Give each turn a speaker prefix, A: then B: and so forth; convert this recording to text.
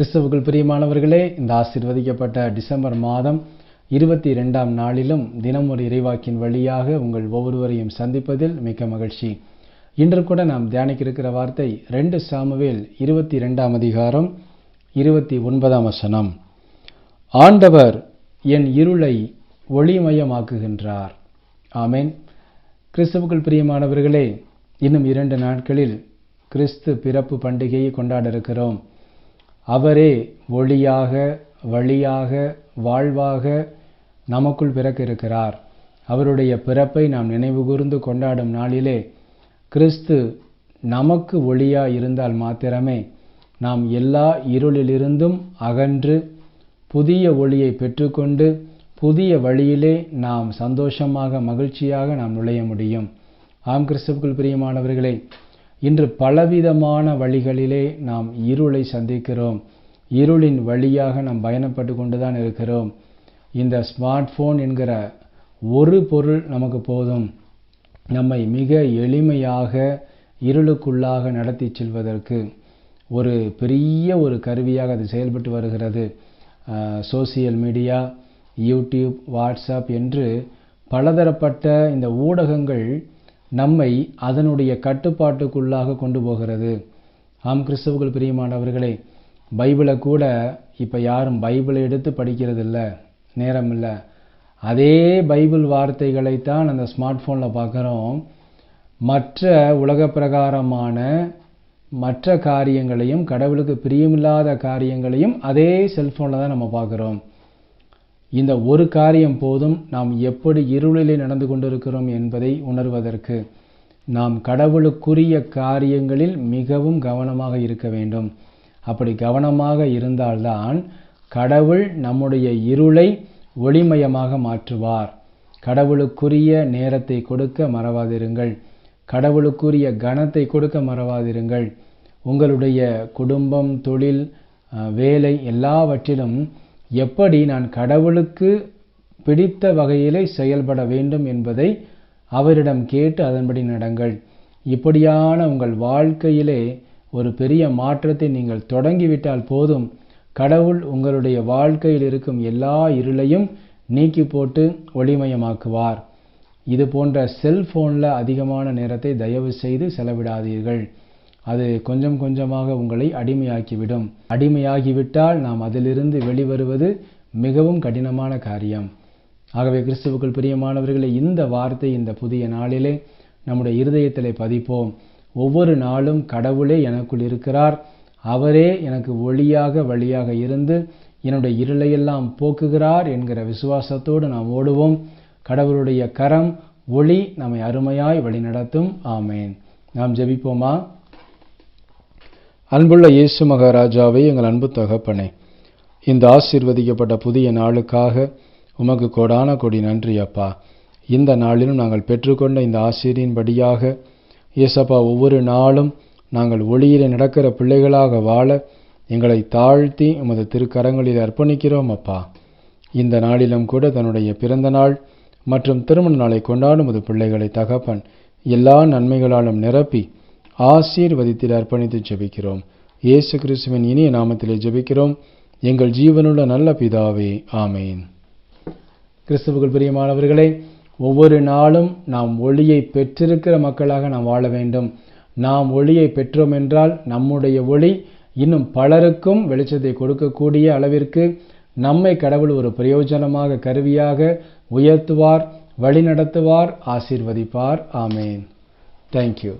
A: கிறிஸ்தவுக்குள் பிரியமானவர்களே இந்த ஆசிர்வதிக்கப்பட்ட டிசம்பர் மாதம் இருபத்தி இரண்டாம் நாளிலும் தினம் ஒரு இறைவாக்கின் வழியாக உங்கள் ஒவ்வொருவரையும் சந்திப்பதில் மிக்க மகிழ்ச்சி. இன்று கூட நாம் தியானிக்க இருக்கிற வார்த்தை ரெண்டு சாமுவேல் இருபத்தி இரண்டாம் அதிகாரம் இருபத்தி ஒன்பதாம் வசனம். ஆண்டவர் என் இருளை ஒளிமயமாக்குகின்றார். ஆமேன். கிறிஸ்தவுக்குள் பிரியமானவர்களே இன்னும் இரண்டு நாட்களில் கிறிஸ்து பிறப்பு பண்டிகையை கொண்டாட இருக்கிறோம் அவரே ஒளியாக வழியாக வாழ்வாக நமக்குள் பிறக்க இருக்கிறார் அவருடைய பிறப்பை நாம் நினைவுகூர்ந்து கொண்டாடும் நாளிலே கிறிஸ்து நமக்கு ஒளியாக இருந்தால் மாத்திரமே நாம் எல்லா இருளிலிருந்தும் அகன்று புதிய ஒளியை பெற்றுக்கொண்டு புதிய வழியிலே நாம் சந்தோஷமாக மகிழ்ச்சியாக நாம் நுழைய முடியும். ஆம் கிறிஸ்துக்குள் பிரியமானவர்களே இன்று பலவிதமான வழிகளிலே நாம் இருளை சந்திக்கிறோம். இருளின் வழியாக நாம் பயணப்பட்டு கொண்டு தான் இருக்கிறோம். இந்த ஸ்மார்ட் ஃபோன் என்கிற ஒரு பொருள் நமக்கு போதும். நம்மை மிக எளிமையாக இருளுக்குள்ளாக நடத்தி செல்வதற்கு ஒரு பெரிய ஒரு கருவியாக அது செயல்பட்டு வருகிறது. சோசியல் மீடியா யூடியூப் வாட்ஸ்அப் என்று பலதரப்பட்ட இந்த ஊடகங்கள் நம்மை அதனுடைய கட்டுப்பாட்டுக்குள்ளாக கொண்டு போகிறது. ஆம் கிறிஸ்தவர்கள் பிரியமானவர்களே பைபிளை கூட இப்போ யாரும் பைபிளை எடுத்து படிக்கிறது இல்லை நேரம் இல்லை. அதே பைபிள் வார்த்தைகளைத்தான் அந்த ஸ்மார்ட் ஃபோனில் பார்க்குறோம். மற்ற உலக பிரகாரமான மற்ற காரியங்களையும் கடவுளுக்கு பிரியமில்லாத காரியங்களையும் அதே செல்ஃபோனில் தான் நம்ம பார்க்குறோம். இந்த ஒரு காரியம் போதும் நாம் எப்படி இருளிலே நடந்து கொண்டிருக்கிறோம் என்பதை உணர்வதற்கு நாம் கடவுளுக்குரிய காரியங்களில் மிகவும் கவனமாக இருக்க வேண்டும். அப்படி கவனமாக இருந்தால்தான் கடவுள் நம்முடைய இருளை ஒளிமயமாக மாற்றுவார். கடவுளுக்குரிய நேரத்தை கொடுக்க மறவாதிருங்கள். கடவுளுக்குரிய கனத்தை கொடுக்க மறவாதிருங்கள். உங்களுடைய குடும்பம் தொழில் வேலை எல்லாவற்றிலும் எப்படி நான் கடவுளுக்கு பிடித்த வகையிலே செயல்பட வேண்டும் என்பதை அவரிடம் கேட்டு அதன்படி நடங்கள். இப்படியான உங்கள் வாழ்க்கையிலே ஒரு பெரிய மாற்றத்தை நீங்கள் தொடங்கிவிட்டால் போதும். கடவுள் உங்களுடைய வாழ்க்கையில் இருக்கும் எல்லா இருளையும் நீக்கி போட்டு ஒளிமயமாக்குவார். இது போன்ற செல்போனில் அதிகமான நேரத்தை தயவு செய்து செலவிடாதீர்கள். அது கொஞ்சம் கொஞ்சமாக உங்களை அடிமையாக்கிவிடும். அடிமையாகிவிட்டால் நாம் அதிலிருந்து வெளிவருவது மிகவும் கடினமான காரியம். ஆகவே கிறிஸ்துவுக்குள் பிரியமானவர்களை இந்த வார்த்தை இந்த புதிய நாளிலே நம்முடைய இருதயத்திலே பதிப்போம். ஒவ்வொரு நாளும் கடவுளே எனக்குள் இருக்கிறார். அவரே எனக்கு ஒளியாக வழியாக இருந்து என்னுடைய இருளையெல்லாம் போக்குகிறார் என்கிற விசுவாசத்தோடு நாம் ஓடுவோம். கடவுளுடைய கரம் ஒளி நம்மை அருமையாய் வழிநடத்தும். ஆமேன். நாம் ஜெபிப்போமா? அன்புள்ள இயேசு மகாராஜாவை எங்கள் அன்பு தகப்பனே இந்த ஆசீர்வதிக்கப்பட்ட புதிய நாளுக்காக உமக்கு கொடான கொடி நன்றி அப்பா. இந்த நாளிலும் நாங்கள் பெற்றுக்கொண்ட இந்த ஆசிரியின்படியாக இயேசப்பா ஒவ்வொரு நாளும் நாங்கள் ஒளியிலே நடக்கிற பிள்ளைகளாக வாழ எங்களை தாழ்த்தி உமது திருக்கரங்களில் அர்ப்பணிக்கிறோம் அப்பா. இந்த நாளிலும் கூட தன்னுடைய பிறந்த நாள் மற்றும் திருமண நாளை கொண்டாடும் அது பிள்ளைகளை தகப்பன் எல்லா நன்மைகளாலும் நிரப்பி ஆசீர்வதித்தில் அர்ப்பணித்து ஜெபிக்கிறோம். இயேசு கிறிஸ்துவின் இனிய நாமத்திலே ஜெபிக்கிறோம். எங்கள் ஜீவனுள்ள நல்ல பிதாவே ஆமேன். கிறிஸ்துவுக்குள் பிரியமானவர்களே ஒவ்வொரு நாளும் நாம் ஒளியை பெற்றிருக்கிற மக்களாக நாம் வாழ வேண்டும். நாம் ஒளியை பெற்றோம் என்றால் நம்முடைய ஒளி இன்னும் பலருக்கும் வெளிச்சத்தை கொடுக்கக்கூடிய அளவிற்கு நம்மை கடவுள் ஒரு பிரயோஜனமாக கருவியாக உயர்த்துவார் வழிநடத்துவார் ஆசீர்வதிப்பார். ஆமேன். தேங்க்யூ